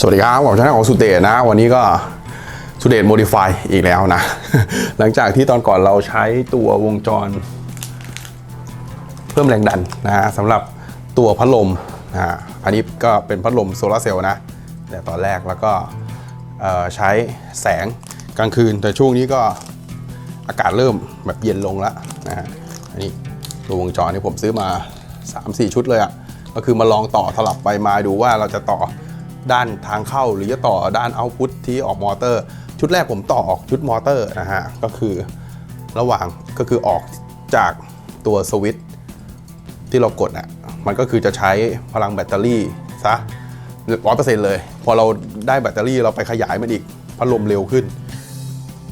สวัสดีครับผมชาของสุเดชนะ วันนี้ก็สุเดชโมดิฟายอีกแล้วนะ หลังจากที่ตอนก่อนเราใช้ตัววงจร เพิ่มแรงดันนะฮะสำหรับตัวพัดลมนะอันนี้ก็เป็นพัดลมโซลาเซลล์นะแต่ตอนแรกแล้วก็เอ่อใช้แสงกลางคืน แต่ช่วงนี้ก็อากาศเริ่มแบบเย็นลงแล้วนะฮะอันนี้ตัววงจรที่ผมซื้อมา 3-4 ชุดเลยอะ่ะก็คือมาลองต่อสลับไปมาดูว่าเราจะต่อ ด้านทางเข้าหรือจะต่อด้านเอาพุตที่ออกมอเตอร์ ชุดแรกผมต่อออกชุดมอเตอร์นะฮะก็คือระหว่างก็คือออกจากตัวสวิตช์ที่เรากดอะมันก็คือจะใช้พลังแบตเตอรี่ซะร้อยเปอร์เซ็นต์เลย พอเราได้แบตเตอรี่เราไปขยายมันอีกพัดลมเร็วขึ้น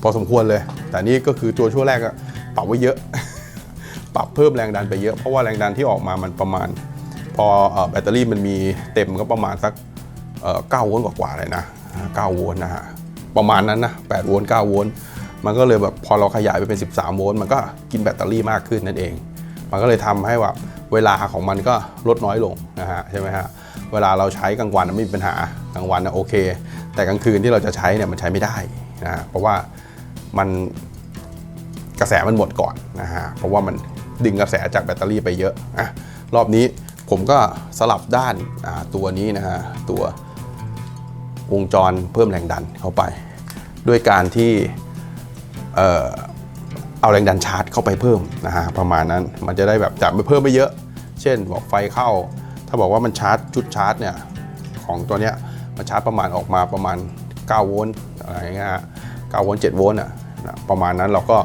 พอสมควรเลย แต่นี่ก็คือตัวช่วงแรกอะปรับไว้เยอะ ปรับเพิ่มแรงดันไปเยอะ เพราะว่าแรงดันที่ออกมามันประมาณ พออแบตเตอรี่มันมีเต็มก็ประมาณสัก เอ่อ9โวลต์กว่าๆเลยนะ9โวลต์นะฮะประมาณนั้นนะ8โวลต์9โวลต์มันก็เลยแบบพอเราขยายไปเป็น 13 โวลต์มันก็กินแบตเตอรี่มากขึ้นนั่นเอง มันก็เลยทำให้ว่าเวลาของมันก็ลดน้อยลงนะฮะใช่ไหมฮะเวลาเราใช้กลางวันไม่มีปัญหากลางวันนะโอเค แต่กลางคืนที่เราจะใช้เนี่ยมันใช้ไม่ได้นะฮะเพราะว่ามันกระแสมันหมดก่อนนะฮะเพราะว่ามันดึงกระแสจากแบตเตอรี่ไปเยอะอะรอบนี้ผมก็สลับด้านตัวนี้นะฮะตัว วงจรเพิ่มแรงดันเข้าไป ด้วยการที่เอ่อเอาแรงดันชาร์จเข้าไปเพิ่มนะฮะประมาณนั้นมันจะได้แบบจับไปเพิ่มไม่เยอะ เช่นบอกไฟเข้า ถ้าบอกว่ามันชาร์จชุดชาร์จเนี่ยของตัวเนี้ยมันชาร์จประมาณออกมาประมาณ 9 โวลต์อะไรเงี้ยฮะ9โวลต์7โวลต์อะประมาณนั้นเราก็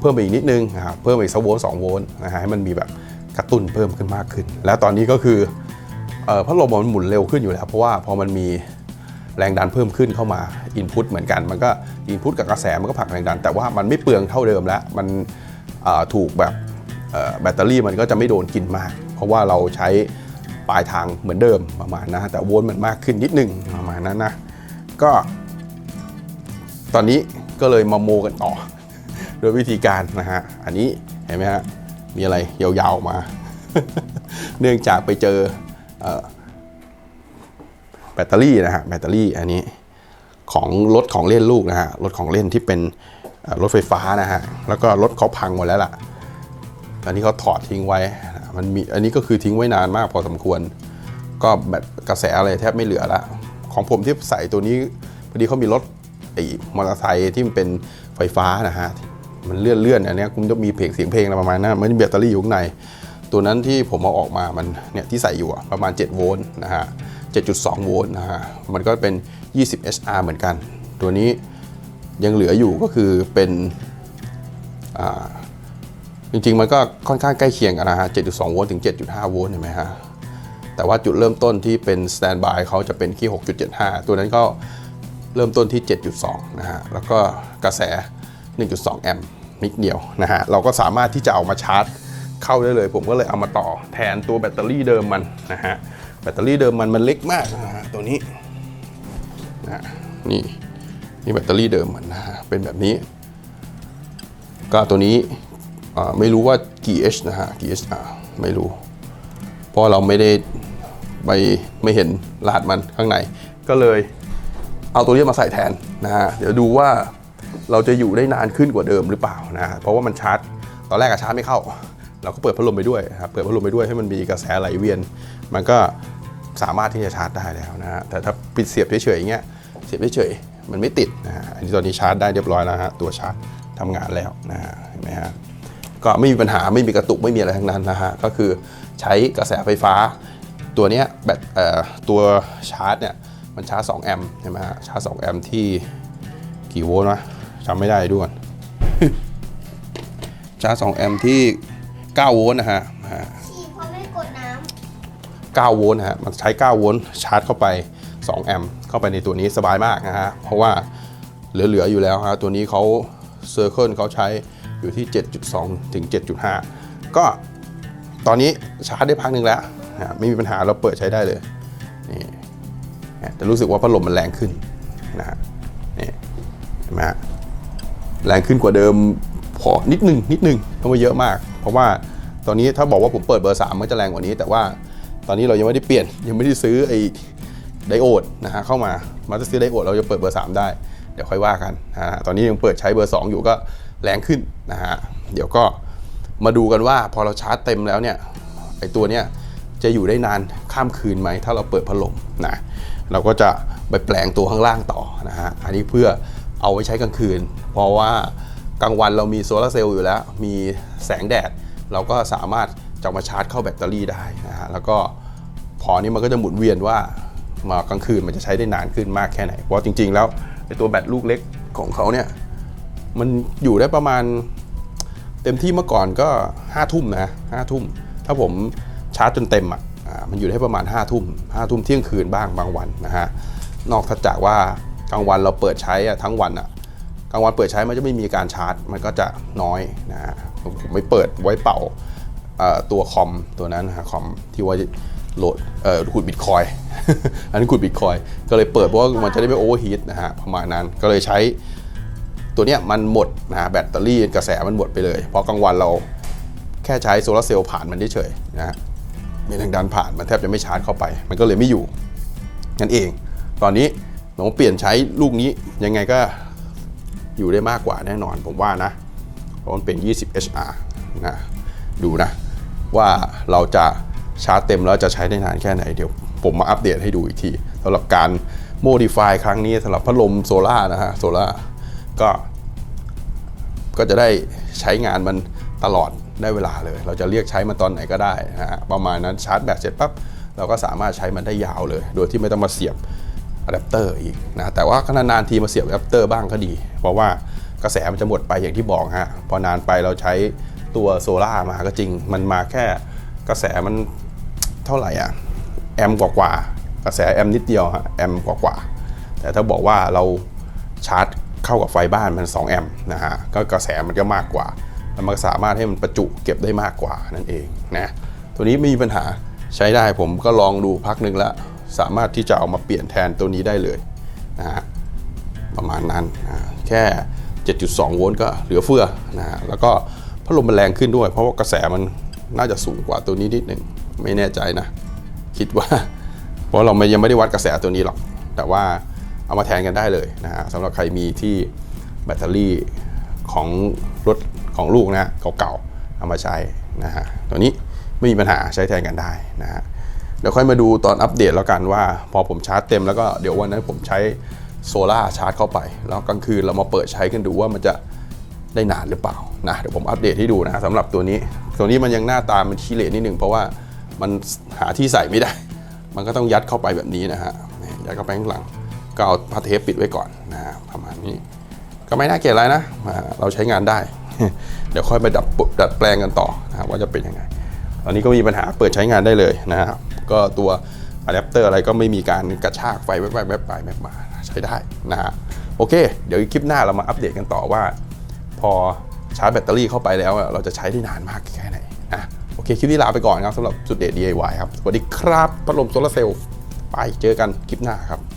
เพิ่มไปอีกนิดนึงนะเพิ่มไปอีกสักโวลต์2โวลต์นะฮะให้มันมีแบบกระตุ้นเพิ่มขึ้นมากขึ้น แล้วตอนนี้ก็คือเอ่อพัดลมมันหมุนเร็วขึ้นอยู่แล้ว เพราะว่าพอมันมี แรงดันเพิ่มขึ้นเข้ามาอินพุตเหมือนกัน มันก็อินพุตกับกระแสมันก็ผลักแรงดัน แต่ว่ามันไม่เปลืองเท่าเดิมแล้ว มันถูกแบบแบตเตอรี่มันก็จะไม่โดนกินมาก เพราะว่าเราใช้ปลายทางเหมือนเดิมประมาณนะแต่โวลต์มันมากขึ้นนิดนึงประมาณนั้นนะก็ ตอนนี้ก็เลยมาโมกันต่อ โดยวิธีการนะฮะอันนี้เห็นไหมฮะมีอะไรยาวๆมา เนื่องจากไปเจออ แบตเตอรี่นะฮะแบตเตอรี่อันนี้ของรถของเล่นลูกนะฮะรถของเล่นที่เป็นรถไฟฟ้านะฮะแล้วก็รถเขาพังหมดแล้วล่ะตอนนี้เขาถอดทิ้งไว้มันมีอันนี้ก็คือทิ้งไว้นานมากพอสมควร ก็แบตกระแสอะไรแทบไม่เหลือละของผมที่ใส่ตัวนี้พอดีเขามีรถไอ้มอเตอร์ไซค์ที่มันเป็นไฟฟ้านะฮะมันเลื่อนเลื่อนๆอันนี้คุณจะมีเพลงเสียงเพลงอะไรประมาณนั้นมันมีแบตเตอรี่อยู่ข้างใน ตัวนั้นที่ผมเอาออกมามันเนี่ยที่ใส่อยู่อะประมาณ 7 โวลต์นะฮะ 7.2 โวลต์นะฮะ มันก็เป็น 20 HR เหมือนกัน ตัวนี้ยังเหลืออยู่ก็คือเป็นอ่าจริงๆ มันก็ค่อนข้างใกล้เคียงกันนะฮะ 7.2 โวลต์ถึง 7.5 โวลต์เห็นไหมฮะ แต่ว่าจุดเริ่มต้นที่เป็นสแตนบายเขาจะเป็นที่ 6.75 ตัวนั้นก็เริ่มต้นที่ 7.2 นะฮะ แล้วก็กระแส 1.2 แอมป์นิดเดียวนะฮะ เราก็สามารถที่จะเอามาชาร์จเข้าได้เลย ผมก็เลยเอามาต่อแทนตัวแบตเตอรี่เดิมมันนะฮะ แบตเตอรี่เดิมมันมันเล็กมากนะฮะตัวนี้นะนี่นี่แบตเตอรี่เดิมมันนะฮะเป็นแบบนี้ ก็ตัวนี้ไม่รู้ว่ากี่ H นะฮะกี่ H อ่าไม่รู้ เพราะเราไม่ได้ไปไม่เห็นรหัสมันข้างใน ก็เลยเอาตัวนี้มาใส่แทนนะฮะเดี๋ยวดูว่าเราจะอยู่ได้นานขึ้นกว่าเดิมหรือเปล่านะเพราะว่ามันชาร์จ ตอนแรกอะชาร์จไม่เข้า เราก็เปิดพัดลมไปด้วยครับเปิดพัดลมไปด้วยให้มันมีกระแสไหลเวียน มันก็สามารถที่จะชาร์จได้แล้วนะฮะแต่ถ้าปิดเสียบเฉยๆอย่างเงี้ยเสียบเฉยๆมันไม่ติดนะฮะอันนี้ตอนนี้ชาร์จได้เรียบร้อยแล้วฮะตัวชาร์จทำงานแล้วนะฮะเห็นไหมฮะก็ไม่มีปัญหาไม่มีกระตุกไม่มีอะไรทั้งนั้นนะฮะก็คือใช้กระแสไฟฟ้า ตัวเนี้ยแบตเอ่อตัวชาร์จเนี่ยมันชาร์จ2แอมป์ใช่ไหมฮะชาร์จ2แอมป์ที่กี่โวลต์วะจำไม่ได้ด้วยชาร์จ2แอมป์ที่ 9 โวลต์นะฮะอ่าฉี่เพราะไม่กดน้9โวลต์นะฮะ มันใช้ 9 โวลต์ชาร์จเข้าไป 2 แอมป์เข้าไปในตัวนี้สบายมากนะฮะ เพราะว่าเหลือ ๆ อยู่แล้วฮะ ตัวนี้เขาเซอร์เคิลเขาใช้อยู่ที่ 7.2 ถึง 7.5 ก็ตอนนี้ชาร์จได้พักหนึ่งแล้วนะไม่มีปัญหาเราเปิดใช้ได้เลยนี่นะแต่รู้สึกว่าพัดลมมันแรงขึ้นนะฮะนี่เห็นไหมฮะแรงขึ้นกว่าเดิมพอนิดนึงนิดนึงเพราะว่าเยอะมาก เพราะว่าตอนนี้ถ้าบอกว่าผมเปิดเบอร์3มันจะแรงกว่านี้ แต่ว่าตอนนี้เรายังไม่ได้เปลี่ยนยังไม่ได้ซื้อไอ้ไดโอดนะฮะเข้ามามาสเตอร์ไดโอดเราจะเปิดเบอร์ 3 ได้เดี๋ยวค่อยว่ากันนะฮะตอนนี้ยังเปิดใช้เบอร์ 2 อยู่ก็แรงขึ้นนะฮะเดี๋ยวก็มาดูกันว่าพอเราชาร์จเต็มแล้วเนี่ยไอตัวเนี้ยจะอยู่ได้นานข้ามคืนไหมถ้าเราเปิดพัดลมนะเราก็จะไปแปลงตัวข้างล่างต่อนะฮะอันนี้เพื่อเอาไว้ใช้กลางคืน เพราะว่า กลางวันเรามีโซลาร์เซลล์อยู่แล้ว มีแสงแดด เราก็สามารถจะมาชาร์จเข้าแบตเตอรี่ได้นะฮะแล้วก็พอนี้มันก็จะหมุนเวียนว่ามากลางคืนมันจะใช้ได้นานขึ้นมากแค่ไหน เพราะจริง ๆ แล้วไอตัวแบตลูกเล็กของเขาเนี่ยมันอยู่ได้ประมาณเต็มที่เมื่อก่อนก็ห้าทุ่มนะห้าทุ่มถ้าผมชาร์จจนเต็มอะมันอยู่ได้ประมาณห้าทุ่มห้าทุ่มเที่ยงคืนบ้างบางวันนะฮะนอกจากว่า กลางวันเราเปิดใช้อะทั้งวันอะ กลางวันเปิดใช้มันจะไม่มีการชาร์จ มันก็จะน้อยนะฮะผมไม่เปิดไว้เป่าตัวคอมตัวนั้นนะฮะคอมที่ไว้โหลดเอ่อขุดบิตคอยอันนี้ขุดบิตคอยก็เลยเปิดเพราะว่ามันจะได้ไม่โอเวอร์ฮีทนะฮะประมาณนั้นก็เลยใช้ตัวเนี้ยมันหมดนะฮะแบตเตอรี่กระแสมันหมดไปเลย เพราะกลางวันเราแค่ใช้โซลาร์เซลล์ผ่านมันเฉยๆนะฮะมีแรงดันผ่านมันแทบจะไม่ชาร์จเข้าไป มันก็เลยไม่อยู่นั่นเอง ตอนนี้ผมเปลี่ยนใช้ลูกนี้ยังไงก็ อยู่ได้มากกว่าแน่นอนผมว่านะ เพราะมันเป็น 20 HR นะดูนะ ว่าเราจะชาร์จเต็มแล้วจะใช้ได้นานแค่ไหนเดี๋ยวผมมาอัปเดตให้ดูอีกทีสำหรับการโมดิฟายครั้งนี้สำหรับพัดลมโซล่านะฮะโซล่าก็ก็จะได้ใช้งานมันตลอดได้เวลาเลย เราจะเรียกใช้มันตอนไหนก็ได้นะฮะประมาณนั้นชาร์จแบตเสร็จปั๊บเราก็สามารถใช้มันได้ยาวเลย โดยที่ไม่ต้องมาเสียบ อะแดปเตอร์อีกนะแต่ว่าก็นานๆทีมาเสียบอะแดปเตอร์บ้างก็ดี เพราะว่ากระแสมันจะหมดไปอย่างที่บอกฮะพอนานไปเราใช้ตัวโซล่ามาก็จริง มันมาแค่กระแสมันเท่าไหร่อะแอมป์กว่ากระแสแอมนิดเดียวฮะแอมป์กว่าแต่ถ้าบอกว่าเราชาร์จเข้ากับไฟบ้านมัน 2 แอมป์นะฮะก็กระแสมันก็มากกว่าแล้วมันก็สามารถให้มันประจุเก็บได้มากกว่านั่นเองนะตัวนี้ไม่มีปัญหาใช้ได้ผมก็ลองดูพักหนึ่งแล้ว สามารถที่จะเอามาเปลี่ยนแทนตัวนี้ได้เลยนะฮะประมาณนั้นแค่ 7.2 โวลต์ก็เหลือเฟือนะฮะแล้วก็พัดลมมันแรงขึ้นด้วย เพราะว่ากระแสมันน่าจะสูงกว่าตัวนี้นิดหนึ่งไม่แน่ใจนะ คิดว่า เพราะเราไม่ยังไม่ได้วัดกระแสตัวนี้หรอก แต่ว่าเอามาแทนกันได้เลยนะฮะสำหรับใครมีที่แบตเตอรี่ของรถของลูกนะเก่าๆเอามาใช้นะฮะตัวนี้ไม่มีปัญหาใช้แทนกันได้นะฮะ เดี๋ยวค่อยมาดูตอนอัปเดตแล้วกันว่า พอผมชาร์จเต็มแล้วก็เดี๋ยววันนั้นผมใช้โซล่าชาร์จเข้าไป แล้วกลางคืนเรามาเปิดใช้กันดูว่ามันจะได้นานหรือเปล่านะเดี๋ยวผมอัปเดตให้ดูนะสำหรับตัวนี้ ตัวนี้มันยังหน้าตามันขี้เหร่นิดนึงเพราะว่ามันหาที่ใส่ไม่ได้ มันก็ต้องยัดเข้าไปแบบนี้นะฮะยัดเข้าไปข้างหลังก็เอาผ้าเทปปิดไว้ก่อนนะประมาณนี้ ก็ไม่น่าเกลียดอะไรนะอ่าเราใช้งานได้ เดี๋ยวค่อยไปดัดดัดแปลงกันต่อนะว่าจะเป็นยังไง ตอนนี้ก็มีปัญหาเปิดใช้งานได้เลยนะครับ ก็ตัวอะแดปเตอร์อะไรก็ไม่มีการกระชากไฟแวบๆแวบไปแวบมาใช้ได้นะฮะโอเค เดี๋ยวคลิปหน้าเรามาอัปเดตกันต่อว่า พอชาร์จแบตเตอรี่เข้าไปแล้ว เราจะใช้ได้นานมากแค่ไหนนะโอเคคลิปนี้ลาไปก่อนครับสำหรับจุดเด็ด DIY ครับสวัสดีครับพัดลมโซลาร์เซลล์ไปเจอกันคลิปหน้าครับ